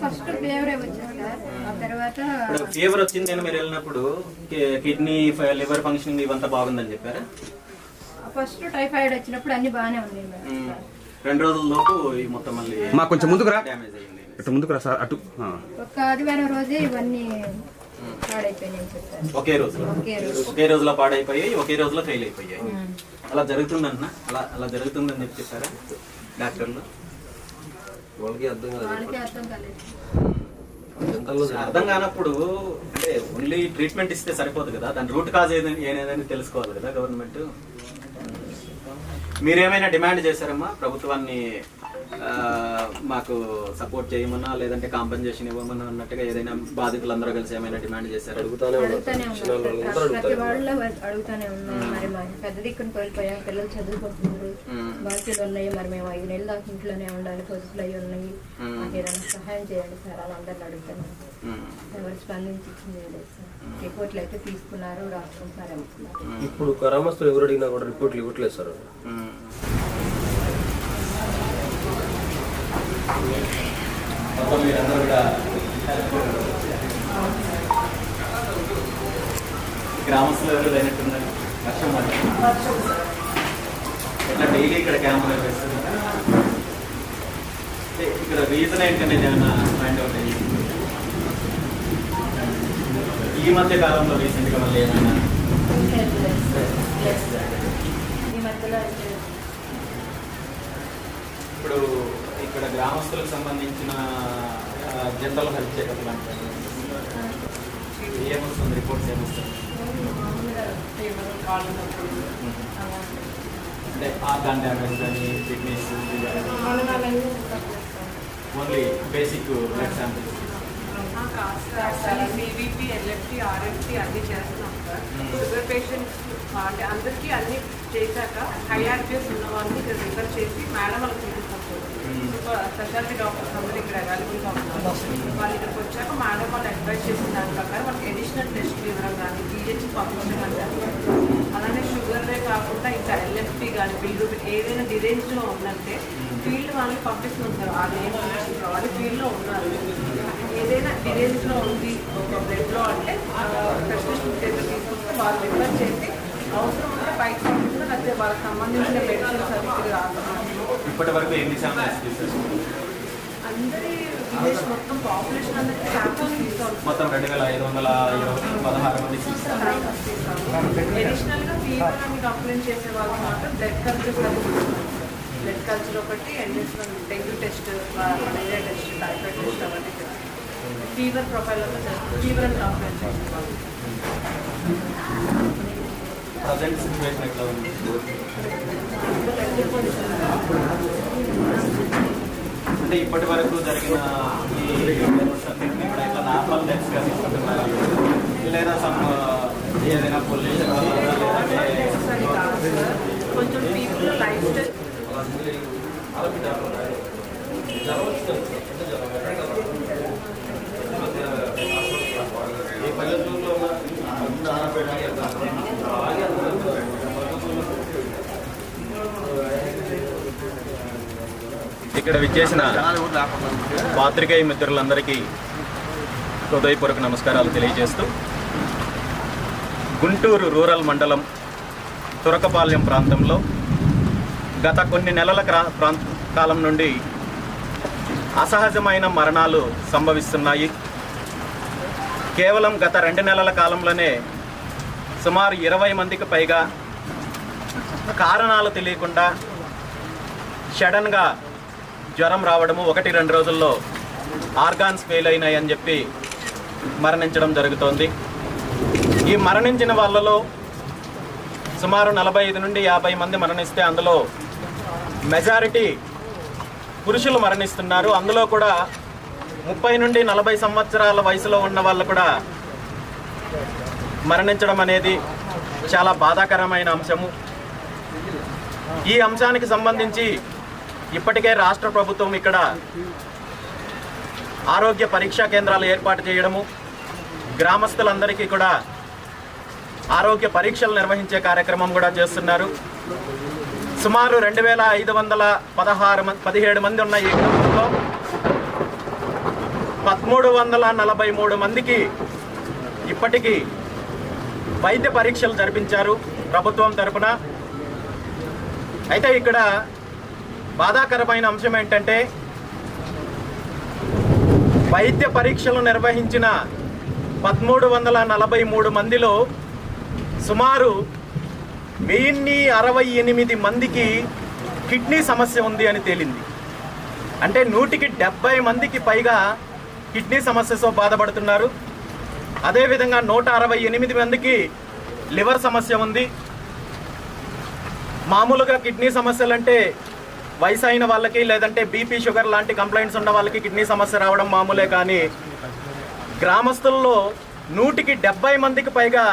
First ఫీవరే వచ్చింది తర్వాత fever మీరు వెళ్ళినప్పుడు కిడ్నీ లివర్ ఫంక్షనింగ్ ఇవంతా బాగుందని చెప్పారా? ఫస్ట్ టైఫాయిడ్ వచ్చినప్పుడు అన్ని బాగానే ఉంది. రెండు రోజుల లోపు ఈ మొత్తం మళ్ళీ మా కొంచెం ముందుకు రా. డ్యామేజ్ అయ్యింది. ఇటు ముందుకు రా సార్ అటు. ఆ. ఒక్క ఆదివారం రోజే ఇవన్నీ ఒకే రోజు ఒకే రోజు. ఒకే రోజులో పాడైపోయాయి ఒకే రోజులో ఫెయిల్ అయిపోయాయి. అలా జరుగుతుందన్న అలా అలా జరుగుతుందని చెప్పి చెప్పారా డాక్టర్లు? వాళ్ళకి అర్థం కాలేదు అర్థం కానప్పుడు అంటే ఓన్లీ ట్రీట్మెంట్ ఇస్తే సరిపోదు కదా దాని రూట్ కాజ్ ఏదని ఏనేదని తెలుసుకోవాలి కదా గవర్నమెంట్ మీరేమైనా డిమాండ్ చేశారమ్మా ప్రభుత్వాన్ని మాకు సపోర్ట్ చేయమన్నా లేదంటే కాంపెన్సేషన్ ఇవ్వమన్నా అన్నట్టుగా ఏదైనా బాధితులందరూ కలిసి ఏమైనా డిమాండ్ చేశారు? అడుగుతానే ఉన్నాం సార్. ప్రతి వాళ్ళు అడుగుతానే ఉన్నాం మరి మా పెద్ద దిక్కును కోల్పోయాం. పిల్లలు చదువుకుంటున్నారు. బాకీలు ఉన్నాయి. మరి మేము ఐదు నెలల దాకా ఇంట్లోనే ఉండాలి. పొదుపులు అయి ఉన్నాయి. మాకు ఏదైనా సహాయం చేయండి సార్ అలా అందరిని అడుగుతున్నాం. ఎవరు స్పందించి ఇచ్చింది లేదు సార్. రిపోర్ట్లు అయితే తీసుకున్నారు. రాసుకుంటున్నారు. వెళ్తున్నారు ఇప్పుడు గ్రామస్తులు ఎవరు అడిగినా కూడా రిపోర్ట్లు ఇవ్వట్లేదు సార్ మొత్తం మీరందరూ కూడా గ్రామస్తులు ఎవరు లేనట్టున్నారు? వర్షం. ఇట్లా డైలీ ఇక్కడ క్యాంప్ నిర్వహిస్తున్నారు అంటే ఇక్కడ రీజన్ ఏంటంటే ఏమైనా ఫైండ్ అవుట్ అయ్యి ఈ మధ్య కాలంలో రీసెంట్గా మళ్ళీ ఏమైనా ఇప్పుడు ఇక్కడ గ్రామస్తులకు సంబంధించిన జనరల్ హెల్త్ చెకప్ అంటారు ఏమొస్తుంది? రిపోర్ట్స్ ఏమొస్తుంది అంటే ఆర్గాన్ డ్యామేజ్ కానీ మనగాళ్ళని only basic blood samples. BBP LFT RFT అన్ని చేస్తున్నాం సార్ షుగర్ పేషెంట్స్ అంటే అందరికీ అన్ని చేశాక హై ఆర్పిఎస్ ఉన్న వాళ్ళని ఇక్కడ రిఫర్ చేసి మేడం వాళ్ళకి చూపిస్తాం డాక్టర్స్ అందరూ ఇక్కడ అవైలబుల్గా ఉన్నారు. వాళ్ళు ఇక్కడికి వచ్చాక మేడం వాళ్ళు అడ్వైస్ చేసిన దాని ప్రకారం వాళ్ళకి అడిషనల్ టెస్ట్లు ఇవ్వడం కానీ పిహెచ్ పంపించడం కానీ అలానే షుగర్లే కాకుండా ఇంకా ఎల్ఎఫ్టీ కానీ బిల్లు ఏదైనా డిరేంజ్లో ఉందంటే ఫీల్డ్ వాళ్ళని పంపిస్తుంటారు. అది వాళ్ళు ఏం వాళ్ళు ఫీల్డ్లో ఉన్నారు. ఏదైనా డిరేంజ్లో ఉంది ఒక బ్లడ్లో అంటే స్పెషలిస్ట్ తీసుకుంటే వాళ్ళు రిఫర్ చేసి అవసరం ఉంటే బయట పంపిస్తున్నారు లేకపోతే వాళ్ళకి సంబంధించిన మెడిసిన్ సర్వీస్ రాస్తున్నారు ఇప్పటి వరకు ఎన్ని విలేజ్ మొత్తం రెండు వేల ఐదు వందల ఇరవై పదహారు మంది బ్లడ్ కల్చర్ ఒకటి additional dengue test malaria test typhoid test అవన్నీ ఫీవర్ ప్రొఫైల్ ఫీవర్ అని కంప్లైంట్ చేసే వాళ్ళు. ప్రజెంట్ సిచ్యువేషన్ ఎట్లా ఉంది అంటే ఇప్పటి వరకు జరిగిన ఈ అన్నింటినీ కూడా ఇట్లా నార్మల్ డెత్స్గా తీసుకుంటున్నారు లేదా సమ్ ఏదైనా పొల్యూషన్ వల్ల లేదంటే necessary కాదు సార్. కొంచెం పీపుల్ లైఫ్ స్టైల్ ఈ పల్లెటూరులో ఉన్న ఇక్కడ విచ్చేసిన పాత్రికేయ మిత్రులందరికీ హృదయపూర్వక నమస్కారాలు తెలియజేస్తూ గుంటూరు రూరల్ మండలం తురకపాలెం ప్రాంతంలో గత కొన్ని నెలల ప్రాంత కాలం నుండి అసహజమైన మరణాలు సంభవిస్తున్నాయి. కేవలం గత రెండు నెలల కాలంలోనే సుమారు ఇరవై మందికి పైగా కారణాలు తెలియకుండా సడన్గా జ్వరం రావడము ఒకటి రెండు రోజుల్లో ఆర్గాన్స్ ఫెయిల్ అయినాయని చెప్పి మరణించడం జరుగుతోంది. ఈ మరణించిన వాళ్ళలో సుమారు నలభై ఐదు నుండి యాభై మంది మరణిస్తే అందులో మెజారిటీ పురుషులు మరణిస్తున్నారు. అందులో కూడా ముప్పై నుండి నలభై సంవత్సరాల వయసులో ఉన్న వాళ్ళు కూడా మరణించడం అనేది చాలా బాధాకరమైన అంశము. ఈ అంశానికి సంబంధించి ఇప్పటికే రాష్ట్ర ప్రభుత్వం ఇక్కడ ఆరోగ్య పరీక్షా కేంద్రాలు ఏర్పాటు చేయడము గ్రామస్తులందరికీ కూడా ఆరోగ్య పరీక్షలు నిర్వహించే కార్యక్రమం కూడా చేస్తున్నారు. సుమారు రెండు వేల ఐదు వందల పదహారు పదిహేడు మంది ఉన్న ఈ గ్రామంలో పదమూడు వందల నలభై మూడు మందికి ఇప్పటికీ వైద్య పరీక్షలు జరిపించారు ప్రభుత్వం తరపున. అయితే ఇక్కడ బాధాకరమైన అంశం ఏంటంటే వైద్య పరీక్షలు నిర్వహించిన పదమూడు వందల నలభై మూడు మందిలో సుమారు వెయ్యిన్ని అరవై ఎనిమిది మందికి కిడ్నీ సమస్య ఉంది అని తేలింది. అంటే నూటికి డెబ్బై మందికి పైగా కిడ్నీ సమస్యతో బాధపడుతున్నారు. అదేవిధంగా నూట అరవై ఎనిమిది మందికి లివర్ సమస్య ఉంది. మామూలుగా కిడ్నీ సమస్యలు అంటే వయసు అయిన వాళ్ళకి లేదంటే బీపీ షుగర్ లాంటి కంప్లైంట్స్ ఉన్న వాళ్ళకి కిడ్నీ సమస్య రావడం మామూలే కానీ గ్రామస్తుల్లో నూటికి డెబ్బై మందికి పైగా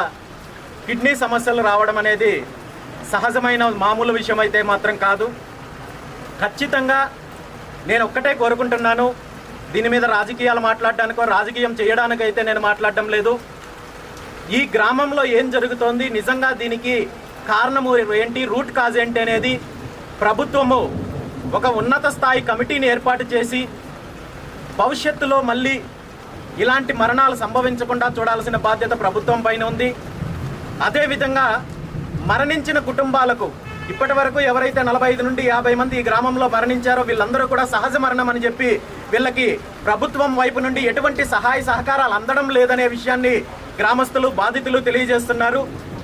కిడ్నీ సమస్యలు రావడం అనేది సహజమైన మామూలు విషయం అయితే మాత్రం కాదు. ఖచ్చితంగా నేను ఒక్కటే కోరుకుంటున్నాను దీని మీద రాజకీయాలు మాట్లాడడానికో రాజకీయం చేయడానికైతే నేను మాట్లాడడం లేదు. ఈ గ్రామంలో ఏం జరుగుతోంది? నిజంగా దీనికి కారణము ఏంటి? రూట్ కాజ్ ఏంటి అనేది ప్రభుత్వము ఒక ఉన్నత స్థాయి కమిటీని ఏర్పాటు చేసి భవిష్యత్తులో మళ్ళీ ఇలాంటి మరణాలు సంభవించకుండా చూడాల్సిన బాధ్యత ప్రభుత్వం పైన ఉంది. అదేవిధంగా మరణించిన కుటుంబాలకు ఇప్పటి వరకు ఎవరైతే నలభై ఐదు నుండి యాభై మంది ఈ గ్రామంలో మరణించారో వీళ్ళందరూ కూడా సహజ మరణం అని చెప్పి వీళ్ళకి ప్రభుత్వం వైపు నుండి ఎటువంటి సహాయ సహకారాలు అందడం లేదనే విషయాన్ని గ్రామస్తులు బాధితులు తెలియజేస్తున్నారు.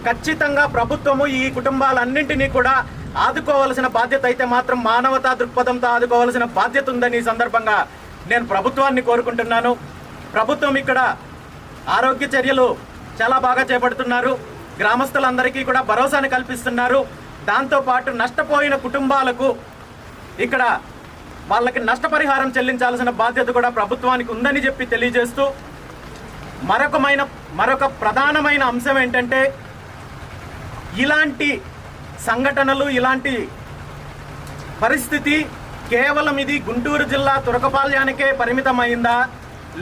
ఖచ్చితంగా ప్రభుత్వము ఈ కుటుంబాలన్నింటినీ కూడా ఆదుకోవాల్సిన బాధ్యత అయితే మాత్రం మానవతా దృక్పథంతో ఆదుకోవాల్సిన బాధ్యత ఉందని ఈ సందర్భంగా నేను ప్రభుత్వాన్ని కోరుకుంటున్నాను. ప్రభుత్వం ఇక్కడ ఆరోగ్య చర్యలు చాలా బాగా చేపడుతున్నారు. గ్రామస్తులందరికీ కూడా భరోసాను కల్పిస్తున్నారు. దాంతోపాటు నష్టపోయిన కుటుంబాలకు ఇక్కడ వాళ్ళకి నష్టపరిహారం చెల్లించాల్సిన బాధ్యత కూడా ప్రభుత్వానికి ఉందని చెప్పి తెలియజేస్తూ మరొకమైన మరొక ప్రధానమైన అంశం ఏంటంటే ఇలాంటి సంఘటనలు ఇలాంటి పరిస్థితి కేవలం ఇది గుంటూరు జిల్లా తురకపాల్యానికే పరిమితమైందా?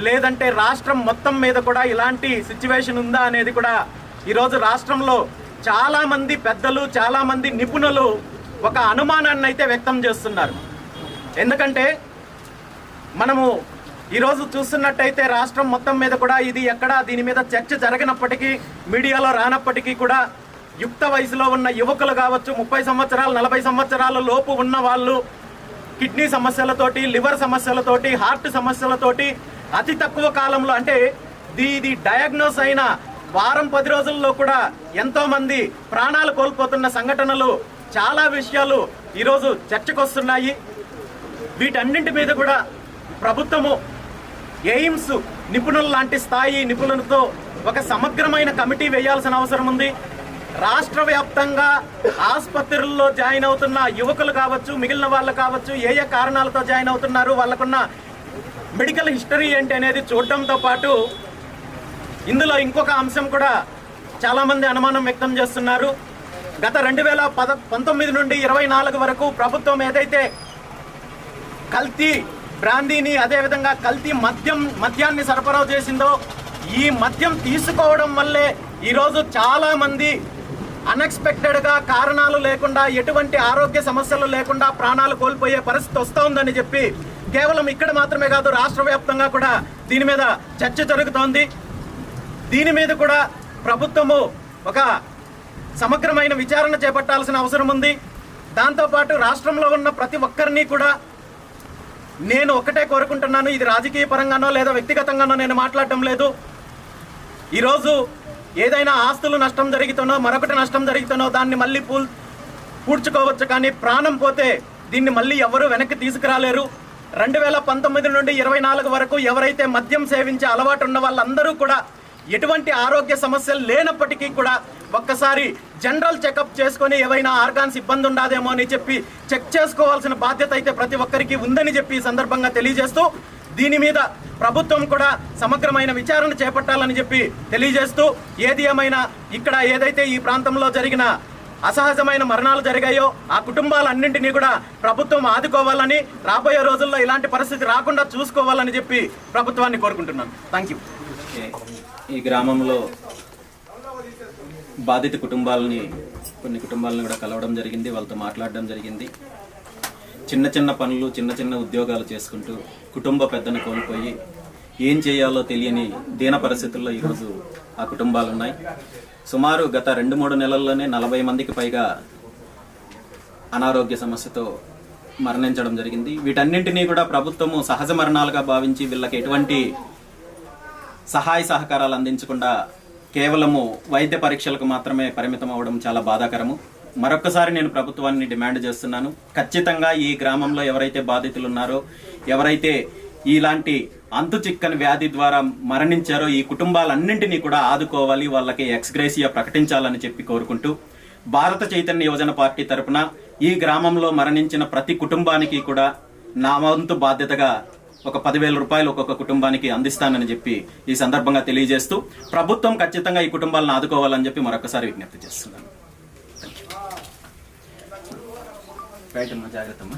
లేదంటే రాష్ట్రం మొత్తం మీద కూడా ఇలాంటి సిచ్యువేషన్ ఉందా అనేది కూడా ఈరోజు రాష్ట్రంలో చాలామంది పెద్దలు చాలామంది నిపుణులు ఒక అనుమానాన్ని అయితే వ్యక్తం చేస్తున్నారు. ఎందుకంటే మనము ఈరోజు చూస్తున్నట్టయితే రాష్ట్రం మొత్తం మీద కూడా ఇది ఎక్కడా దీని మీద చర్చ జరగనప్పటికీ మీడియాలో రానప్పటికీ కూడా యుక్త వయసులో ఉన్న యువకులు కావచ్చు ముప్పై సంవత్సరాలు నలభై సంవత్సరాల లోపు ఉన్న వాళ్ళు కిడ్నీ సమస్యలతోటి లివర్ సమస్యలతోటి హార్ట్ సమస్యలతోటి అతి తక్కువ కాలంలో అంటే దీ- ఇది డయాగ్నోస్ అయిన వారం పది రోజుల్లో కూడా ఎంతో మంది ప్రాణాలు కోల్పోతున్న సంఘటనలు చాలా విషయాలు ఈరోజు చర్చకొస్తున్నాయి. వీటన్నింటి మీద కూడా ప్రభుత్వము ఎయిమ్స్ నిపుణుల లాంటి స్థాయి నిపుణులతో ఒక సమగ్రమైన కమిటీ వేయాల్సిన అవసరం ఉంది. రాష్ట్ర వ్యాప్తంగా ఆసుపత్రుల్లో జాయిన్ అవుతున్న యువకులు కావచ్చు మిగిలిన వాళ్ళు కావచ్చు ఏ ఏ కారణాలతో జాయిన్ అవుతున్నారు వాళ్ళకున్న మెడికల్ హిస్టరీ ఏంటి అనేది చూడటంతో పాటు ఇందులో ఇంకొక అంశం కూడా చాలామంది అనుమానం వ్యక్తం చేస్తున్నారు. గత రెండు వేల పద పంతొమ్మిది నుండి ఇరవై నాలుగు వరకు ప్రభుత్వం ఏదైతే కల్తీ బ్రాందీని అదేవిధంగా కల్తీ మద్యం మద్యాన్ని సరఫరా చేసిందో ఈ మద్యం తీసుకోవడం వల్లే ఈరోజు చాలామంది అన్ఎక్స్పెక్టెడ్గా కారణాలు లేకుండా ఎటువంటి ఆరోగ్య సమస్యలు లేకుండా ప్రాణాలు కోల్పోయే పరిస్థితి వస్తోందని చెప్పి కేవలం ఇక్కడ మాత్రమే కాదు రాష్ట్ర వ్యాప్తంగా కూడా దీని మీద చర్చ జరుగుతోంది. దీని మీద కూడా ప్రభుత్వము ఒక సమగ్రమైన విచారణ చేపట్టాల్సిన అవసరం ఉంది. దాంతోపాటు రాష్ట్రంలో ఉన్న ప్రతి ఒక్కరిని కూడా నేను ఒకటే కోరుకుంటున్నాను. ఇది రాజకీయ పరంగానో లేదా వ్యక్తిగతంగానో నేను మాట్లాడటం లేదు. ఈరోజు ఏదైనా ఆస్తులు నష్టం జరుగుతున్నో మరొకటి నష్టం జరుగుతున్నో దాన్ని మళ్ళీ పూల్ పూడ్చుకోవచ్చు కానీ ప్రాణం పోతే దీన్ని మళ్ళీ ఎవరు వెనక్కి తీసుకురాలేరు. రెండు వేల పంతొమ్మిది నుండి ఇరవై నాలుగు వరకు ఎవరైతే మద్యం సేవించే అలవాటు ఉన్న వాళ్ళందరూ కూడా ఎటువంటి ఆరోగ్య సమస్యలు లేనప్పటికీ కూడా ఒక్కసారి జనరల్ చెకప్ చేసుకొని ఏవైనా ఆర్గాన్స్ ఇబ్బంది ఉండదేమో అని చెప్పి చెక్ చేసుకోవాల్సిన బాధ్యత అయితే ప్రతి ఒక్కరికి ఉందని చెప్పి ఈ సందర్భంగా తెలియజేస్తూ దీని మీద ప్రభుత్వం కూడా సమగ్రమైన విచారణ చేపట్టాలని చెప్పి తెలియజేస్తూ ఏది ఏమైనా ఇక్కడ ఏదైతే ఈ ప్రాంతంలో జరిగిన అసహజమైన మరణాలు జరిగాయో ఆ కుటుంబాలన్నింటినీ కూడా ప్రభుత్వం ఆదుకోవాలని రాబోయే రోజుల్లో ఇలాంటి పరిస్థితి రాకుండా చూసుకోవాలని చెప్పి ప్రభుత్వాన్ని కోరుకుంటున్నాను. థ్యాంక్ యూ ఈ గ్రామంలో బాధిత కుటుంబాలని కొన్ని కుటుంబాలను కూడా కలవడం జరిగింది వాళ్ళతో మాట్లాడడం జరిగింది. చిన్న చిన్న పనులు చిన్న చిన్న ఉద్యోగాలు చేసుకుంటూ కుటుంబ పెద్దను కోల్పోయి ఏం చేయాలో తెలియని దీన పరిస్థితుల్లో ఈరోజు ఆ కుటుంబాలు ఉన్నాయి. సుమారు గత రెండు మూడు నెలల్లోనే నలభై మందికి పైగా అనారోగ్య సమస్యతో మరణించడం జరిగింది. వీటన్నింటినీ కూడా ప్రభుత్వము సహజ మరణాలుగా భావించి వీళ్ళకి ఎటువంటి సహాయ సహకారాలు అందించకుండా కేవలము వైద్య పరీక్షలకు మాత్రమే పరిమితం అవ్వడం చాలా బాధాకరము. మరొకసారి నేను ప్రభుత్వాన్ని డిమాండ్ చేస్తున్నాను. ఖచ్చితంగా ఈ గ్రామంలో ఎవరైతే బాధితులు ఉన్నారో ఎవరైతే ఇలాంటి అంతు చిక్కని వ్యాధి ద్వారా మరణించారో ఈ కుటుంబాలన్నింటినీ కూడా ఆదుకోవాలి వాళ్ళకి ఎక్స్గ్రేసియా ప్రకటించాలని చెప్పి కోరుకుంటూ భారత చైతన్య యువజన పార్టీ తరపున ఈ గ్రామంలో మరణించిన ప్రతి కుటుంబానికి కూడా నా వంతు బాధ్యతగా ఒక పదివేల రూపాయలు ఒక్కొక్క కుటుంబానికి అందిస్తానని చెప్పి ఈ సందర్భంగా తెలియజేస్తూ ప్రభుత్వం ఖచ్చితంగా ఈ కుటుంబాలను ఆదుకోవాలని చెప్పి మరొకసారి విజ్ఞప్తి చేస్తున్నాను. ಪ್ರಯತ್ನ ಮಜಾ ಆಗುತ್ತಮ್ಮ